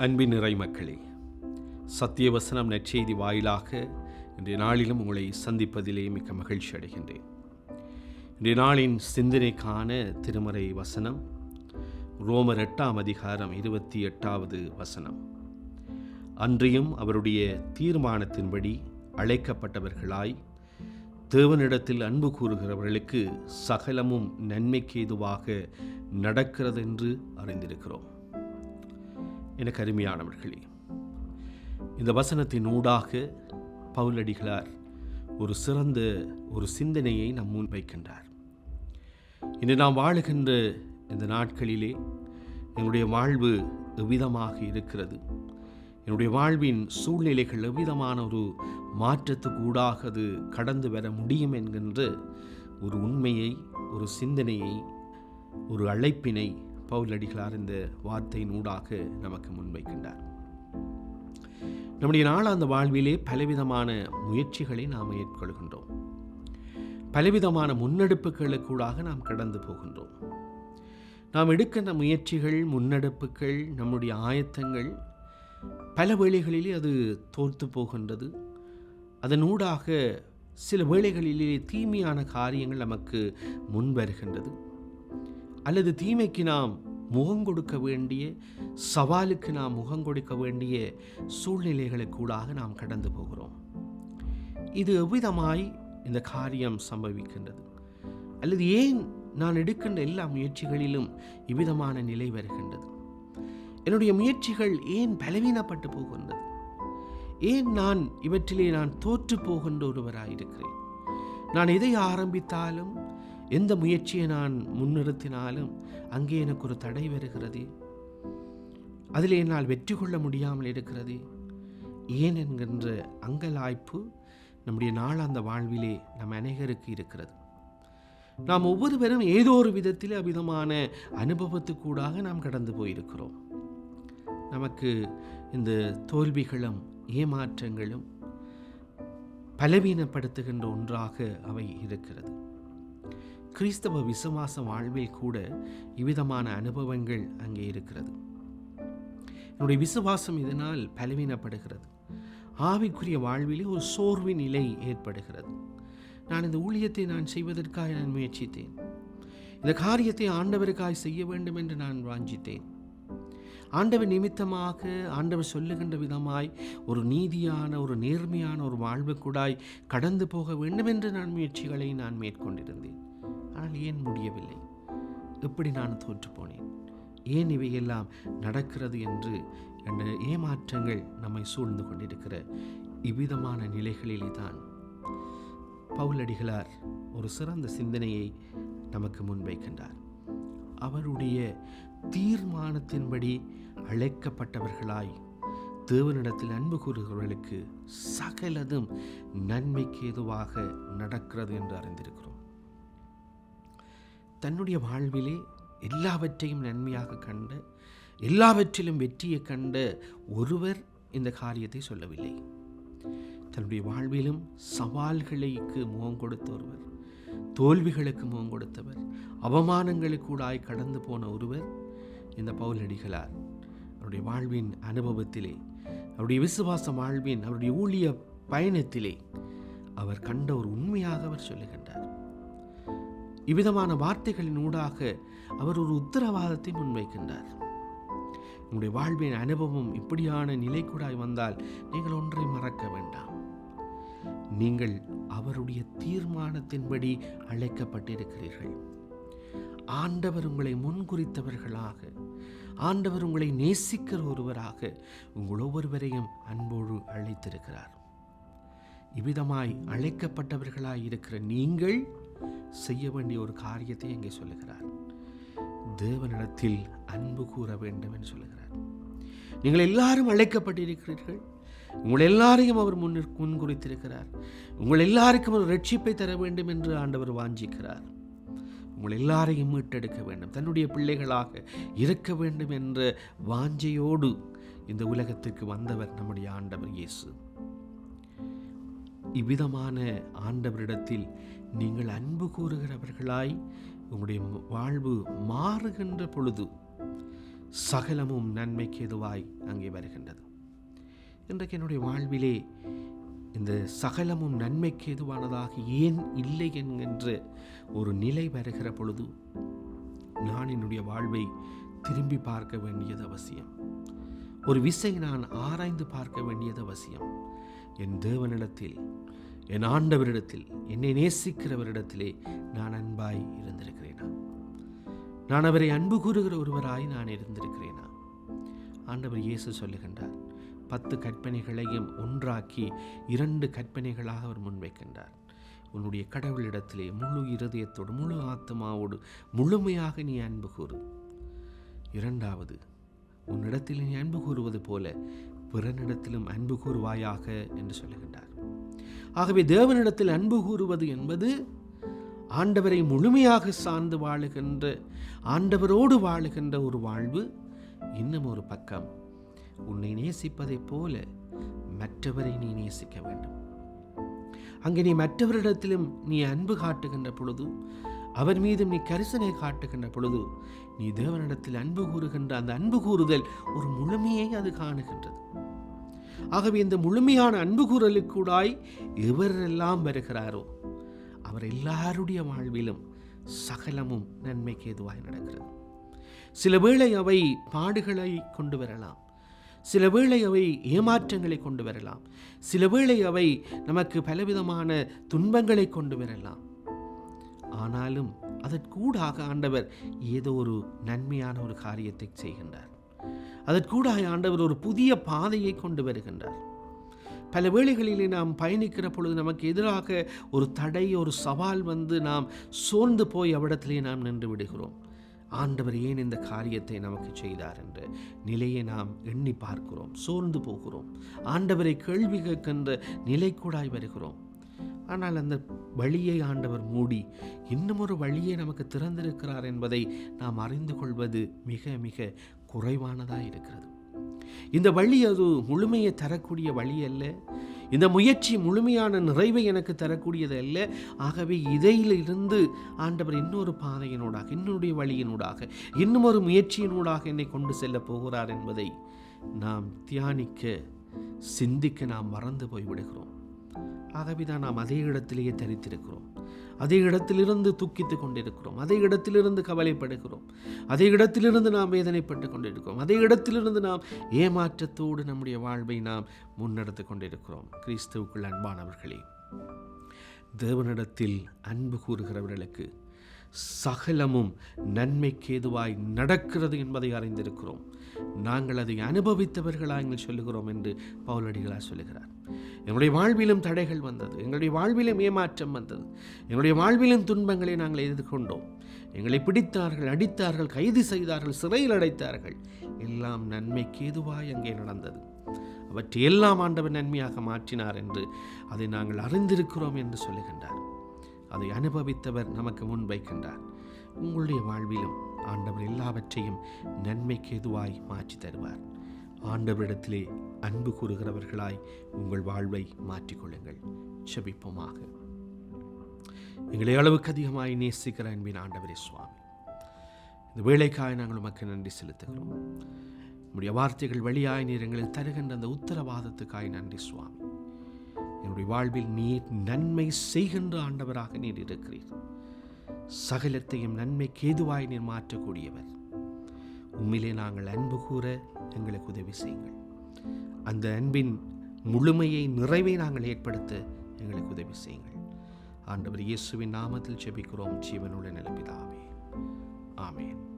அன்பின் நிறை மக்களே சத்தியவசனம் நற்செய்தி வாயிலாக இன்றைய நாளிலும் உங்களை சந்திப்பதிலே மிக்க மகிழ்ச்சி அடைகின்றேன். இன்றைய நாளின் சிந்தனைக்கான திருமறை வசனம் ரோமர் எட்டாம் அதிகாரம் இருபத்தி எட்டாவது வசனம். அன்றியும் அவருடைய தீர்மானத்தின்படி அழைக்கப்பட்டவர்களாய் தேவனிடத்தில் அன்பு கூறுகிறவர்களுக்கு சகலமும் நன்மைக்கு ஏதுவாக நடக்கிறதென்று அறிந்திருக்கிறோம். எனக்கு அருமையானவர்களே இந்த வசனத்தின் ஊடாக பவுலடிகளார் ஒரு சிறந்த ஒரு சிந்தனையை நம் முன்வைக்கின்றார் இன்று நாம் வாழுகின்ற இந்த நாட்களிலே என்னுடைய வாழ்வு எவ்விதமாக இருக்கிறது? என்னுடைய வாழ்வின் சூழ்நிலைகள் எவ்விதமான ஒரு மாற்றத்துக்கு ஊடாக அது கடந்து வர முடியும் என்கின்ற ஒரு உண்மையை ஒரு சிந்தனையை ஒரு அழைப்பினை பவுலடிகளார் இந்த வார்த்தையின் ஊடாக நமக்கு முன்வைக்கின்றார். நம்முடைய நாளாந்த வாழ்விலே பலவிதமான முயற்சிகளை நாம் மேற்கொள்கின்றோம். பலவிதமான முன்னெடுப்புகளுக்கூடாக நாம் கடந்து போகின்றோம். நாம் எடுக்கின்ற முயற்சிகள் முன்னெடுப்புகள் நம்முடைய ஆயத்தங்கள் பல வேளைகளிலே அது தோற்று போகின்றது. அதனூடாக சில வேளைகளிலே தீமையான காரியங்கள் நமக்கு முன் வருகின்றது அல்லது தீமைக்கு நாம் முகம் கொடுக்க வேண்டிய சவாலுக்கு நாம் முகம் கொடுக்க வேண்டிய சூழ்நிலைகளுக்கூடாக நாம் கடந்து போகிறோம். இது எவ்விதமாய் இந்த காரியம் சம்பவிக்கின்றது? அல்லது ஏன் நான் எடுக்கின்ற எல்லா முயற்சிகளிலும் இவ்விதமான நிலை வருகின்றது? என்னுடைய முயற்சிகள் ஏன் பலவீனப்பட்டு போகின்றது? ஏன் நான் இவற்றிலே நான் தோற்று போகின்ற ஒருவராயிருக்கிறேன்? நான் எதை ஆரம்பித்தாலும் எந்த முயற்சியை நான் முன்னிறுத்தினாலும் அங்கே எனக்கு ஒரு தடை வருகிறது. அதில் என்னால் வெற்றி கொள்ள முடியாமல் இருக்கிறது. ஏன் என்கின்ற அங்கலாய்ப்பு நம்முடைய நாளாந்த வாழ்விலே நம் அநேகருக்கு இருக்கிறது. நாம் ஒவ்வொருவரும் ஏதோ ஒரு விதத்தில் அவ்விதமான அனுபவத்துக்கூடாக நாம் கடந்து போயிருக்கிறோம். நமக்கு இந்த தோல்விகளும் ஏமாற்றங்களும் பலவீனப்படுத்துகின்ற ஒன்றாக அவை இருக்கிறது. கிறிஸ்தவ விசுவாச வாழ்வில் கூட இவ்விதமான அனுபவங்கள் அங்கே இருக்கிறது. என்னுடைய விசுவாசம் இதனால் பலவீனப்படுகிறது. ஆவிக்குரிய வாழ்விலே ஒரு சோர்வின் நிலை ஏற்படுகிறது. நான் இந்த ஊழியத்தை நான் செய்வதற்காக நான் முயற்சித்தேன். இந்த காரியத்தை ஆண்டவருக்காய் செய்ய வேண்டும் என்று நான் வாஞ்சித்தேன். ஆண்டவர் நிமித்தமாக ஆண்டவர் சொல்லுகின்ற விதமாய் ஒரு நீதியான ஒரு நேர்மையான ஒரு வாழ்வுக்குடாய் கடந்து போக வேண்டும் என்று நான் முயற்சிகளை நான் மேற்கொண்டிருந்தேன். ஆனால் ஏன் முடியவில்லை? எப்படி நான் தோற்று போனேன் ஏன் இவையெல்லாம் நடக்கிறது என்று என்ற ஏமாற்றங்கள் நம்மை சூழ்ந்து கொண்டிருக்கிற இவ்விதமான நிலைகளிலே தான் பவுலடிகளார் ஒரு சிறந்த சிந்தனையை நமக்கு முன்வைக்கின்றார் அவருடைய தீர்மானத்தின்படி அழைக்கப்பட்டவர்களாய் தேவனிடத்தில் அன்பு கூறுகிறவர்களுக்கு சகலதும் நன்மைக்கு ஏதுவாக நடக்கிறது என்று அறிந்திருக்கிறோம். தன்னுடைய வாழ்விலே எல்லாவற்றையும் நன்மையாக கண்டு எல்லாவற்றிலும் வெற்றியை கண்ட ஒருவர் இந்த காரியத்தை சொல்லவில்லை. தன்னுடைய வாழ்விலும் சவால்களுக்கு முகம் கொடுத்த ஒருவர் தோல்விகளுக்கு முகம் கொடுத்தவர் அவமானங்களுக்கூடாய் கடந்து போன ஒருவர் இந்த பவுலடிகளார். அவருடைய வாழ்வின் அனுபவத்திலே அவருடைய விசுவாச வாழ்வின் அவருடைய ஊழிய பயணத்திலே அவர் கண்ட ஒரு உண்மையாக அவர் சொல்லுகின்றார். இவ்விதமான வார்த்தைகளின் ஊடாக அவர் ஒரு உத்தரவாதத்தை முன்வைக்கின்றார். உங்களுடைய வாழ்வின் அனுபவம் இப்படியான நிலை கூடாய் வந்தால் நீங்கள் ஒன்றை மறக்க வேண்டாம். நீங்கள் அவருடைய தீர்மானத்தின்படி அழைக்கப்பட்டிருக்கிறீர்கள். ஆண்டவர் உங்களை முன்குறித்தவர்களாக ஆண்டவர் உங்களை நேசிக்கிற ஒருவராக உங்கள் ஒவ்வொருவரையும் அன்போடு அழைத்திருக்கிறார். இவ்விதமாய் அழைக்கப்பட்டவர்களாய் இருக்கிற நீங்கள் செய்ய வேண்டிய ஒரு காரியத்தை இங்கே சொல்லுகிறார். தேவனிடத்தில் அன்பு கூற வேண்டும் என்று சொல்லுகிறார். நீங்கள் எல்லாரும் அழைக்கப்பட்டிருக்கிறீர்கள். உங்கள் எல்லாரையும் அவர் முன் முன்குறித்திருக்கிறார் உங்கள் எல்லாருக்கும் ஒரு ரட்சிப்பை தர வேண்டும் என்று ஆண்டவர் வாஞ்சிக்கிறார். உங்கள் எல்லாரையும் மீட்டெடுக்க வேண்டும். தன்னுடைய பிள்ளைகளாக இருக்க வேண்டும் என்ற வாஞ்சையோடு இந்த உலகத்திற்கு வந்தவர் நம்முடைய ஆண்டவர் இயேசு. இவ்விதமான ஆண்டவரிடத்தில் நீங்கள் அன்பு கூறுகிறவர்களாய் உங்களுடைய வாழ்வு மாறுகின்ற பொழுது சகலமும் நன்மைக்கு எதுவாய் அங்கே வருகின்றது. இன்றைக்கு என்னுடைய வாழ்விலே இந்த சகலமும் நன்மைக்கு எதுவானதாக ஏன் இல்லை என்கின்ற ஒரு நிலை வருகிற பொழுது நான் என்னுடைய வாழ்வை திரும்பி பார்க்க வேண்டியது அவசியம். ஒரு விசை நான் ஆராய்ந்து பார்க்க வேண்டியது அவசியம். என் தேவனிடத்தில் என் ஆண்டவரிடத்தில் என்னை நேசிக்கிறவரிடத்திலே நான் அன்பாய் இருந்திருக்கிறேனா? நான் அவரை அன்பு கூறுகிற ஒருவராய் நான் இருந்திருக்கிறேனா? ஆண்டவர் இயேசு சொல்லுகின்றார் பத்து கற்பனைகளையும் ஒன்றாக்கி இரண்டு கற்பனைகளாக அவர் முன்வைக்கின்றார். உன்னுடைய கடவுளிடத்திலே முழு இருதயத்தோடு முழு ஆத்மாவோடு முழுமையாக நீ அன்பு கூறு. இரண்டாவது உன்னிடத்தில் நீ அன்பு கூறுவது போல பிறனிடத்திலும் அன்பு கூறுவாயாக என்று சொல்லுகின்றார். ஆகவே தேவனிடத்தில் அன்பு கூறுவது என்பது ஆண்டவரை முழுமையாக சார்ந்து வாழுகின்ற ஆண்டவரோடு வாழுகின்ற ஒரு வாழ்வு இன்னும் ஒரு பக்கம். உன்னை நேசிப்பதைப் போல மற்றவரை நீ நேசிக்க வேண்டும். அங்கே நீ மற்றவரிடத்திலும் நீ அன்பு காட்டுகின்ற பொழுது அவர் மீதும் நீ கரிசனை காட்டுகின்ற பொழுது நீ தேவனிடத்தில் அன்பு கூறுகின்ற அந்த அன்பு கூறுதல் ஒரு முழுமையை அது காணுகின்றது. ஆகவே இந்த முழுமையான அன்பு கூறலுக்கூடாய் எவரெல்லாம் வருகிறாரோ அவர் எல்லாருடைய வாழ்விலும் சகலமும் நன்மைக்கு எதுவாய் நடக்கிறது. சில வேளை அவை பாடுகளை கொண்டு வரலாம். சில வேளை அவை ஏமாற்றங்களை கொண்டு வரலாம். சில வேளை அவை நமக்கு பலவிதமான துன்பங்களை கொண்டு வரலாம். ஆனாலும் அதற்கூடாக ஆண்டவர் ஏதோ ஒரு நன்மையான ஒரு காரியத்தை செய்கின்றார். அதற்கூட ஆண்டவர் ஒரு புதிய பாதையை கொண்டு வருகின்றார். பல வேளைகளிலே நாம் பயணிக்கிற பொழுது நமக்கு எதிராக ஒரு தடை ஒரு சவால் வந்து நாம் சோர்ந்து போய் அவ்விடத்திலே நாம் நின்று விடுகிறோம். ஆண்டவர் ஏன் இந்த காரியத்தை நமக்கு செய்தார் என்ற நிலையை நாம் எண்ணி பார்க்கிறோம் சோர்ந்து போகிறோம். ஆண்டவரை கேள்வி கேட்கின்ற நிலை கூடாய் வருகிறோம். ஆனால் அந்த வழியை ஆண்டவர் மூடி இன்னும் ஒரு வழியை நமக்கு திறந்திருக்கிறார் என்பதை நாம் அறிந்து கொள்வது மிக மிக குறைவானதாக இருக்கிறது. இந்த வழி அது முழுமையை தரக்கூடிய வழி அல்ல. இந்த முயற்சி முழுமையான நிறைவை எனக்கு தரக்கூடியது அல்ல. ஆகவே இதையிலிருந்து ஆண்டவர் இன்னொரு பாதையினூடாக இன்னொரு வழியினூடாக இன்னும் ஒரு முயற்சியினூடாக என்னை கொண்டு செல்ல போகிறார் என்பதை நாம் தியானிக்க சிந்திக்க நாம் மறந்து போய்விடுகிறோம். ஆகவே தான் நாம் அதே இடத்திலேயே தரித்திருக்கிறோம். அதே இடத்திலிருந்து தூக்கித்து கொண்டிருக்கிறோம். அதே இடத்திலிருந்து கவலைப்படுகிறோம். அதே இடத்திலிருந்து நாம் வேதனைப்பட்டு கொண்டிருக்கிறோம். அதே இடத்திலிருந்து நாம் ஏமாற்றத்தோடு நம்முடைய வாழ்வை நாம் முன்னெடுத்து கொண்டிருக்கிறோம். கிறிஸ்துவுக்குள் அன்பானவர்களே தேவனிடத்தில் அன்பு கூறுகிறவர்களுக்கு சகலமும் நன்மைக்கேதுவாய் நடக்கிறது என்பதை அறிந்திருக்கிறோம். நாங்கள் அதை அனுபவித்தவர்களாக சொல்லுகிறோம் என்று பவுலடிகளார் சொல்லுகிறார். எங்களுடைய வாழ்விலும் தடைகள் வந்தது. எங்களுடைய வாழ்விலும் ஏமாற்றம் வந்தது. எங்களுடைய வாழ்விலும் துன்பங்களை நாங்கள் எதிர்கொண்டோம். எங்களை பிடித்தார்கள் அடித்தார்கள் கைது செய்தார்கள் சிறையில் அடைத்தார்கள். எல்லாம் நன்மைக்கு எதுவாய் அங்கே நடந்தது. அவற்றை எல்லாம் ஆண்டவர் நன்மையாக மாற்றினார் என்று அதை நாங்கள் அறிந்திருக்கிறோம் என்று சொல்லுகின்றார். அதை அனுபவித்தவர் நமக்கு முன்வைக்கின்றார் உங்களுடைய வாழ்விலும் ஆண்டவர் எல்லாவற்றையும் நன்மைக்கு எதுவாய் மாற்றி தருவார். ஆண்டவரிடத்திலே அன்பு கூறுகிறவர்களாய் உங்கள் வாழ்வை மாற்றிக்கொள்ளுங்கள். செபிப்போமாக. எங்களை அளவுக்கு அதிகமாய் நேசிக்கிற அன்பின் ஆண்டவரே சுவாமி இந்த வேலைக்காய் நாங்கள் உமக்கு நன்றி செலுத்துகிறோம். உம்முடைய வார்த்தைகள் வழியாய் நீர் எங்களுக்கு தருகின்ற அந்த உத்தரவாதத்துக்காய் நன்றி சுவாமி. என்னுடைய வாழ்வில் நீர் நன்மை செய்கின்ற ஆண்டவராக நீர் இருக்கிறீர். சகலத்தையும் நன்மைக்கு ஏதுவாய் நீர் மாற்றக்கூடியவர். உண்மையிலே நாங்கள் அன்பு கூற எங்களுக்கு உதவி செய்யுங்கள். அந்த அன்பின் முழுமையை நிறைவை நாங்கள் ஏற்படுத்த எங்களுக்கு உதவி செய்யுங்கள். ஆண்டவர் இயேசுவின் நாமத்தில் செபிக்கிறோம் ஜீவனுள்ள நிலப்பிதாவே. ஆமேன்.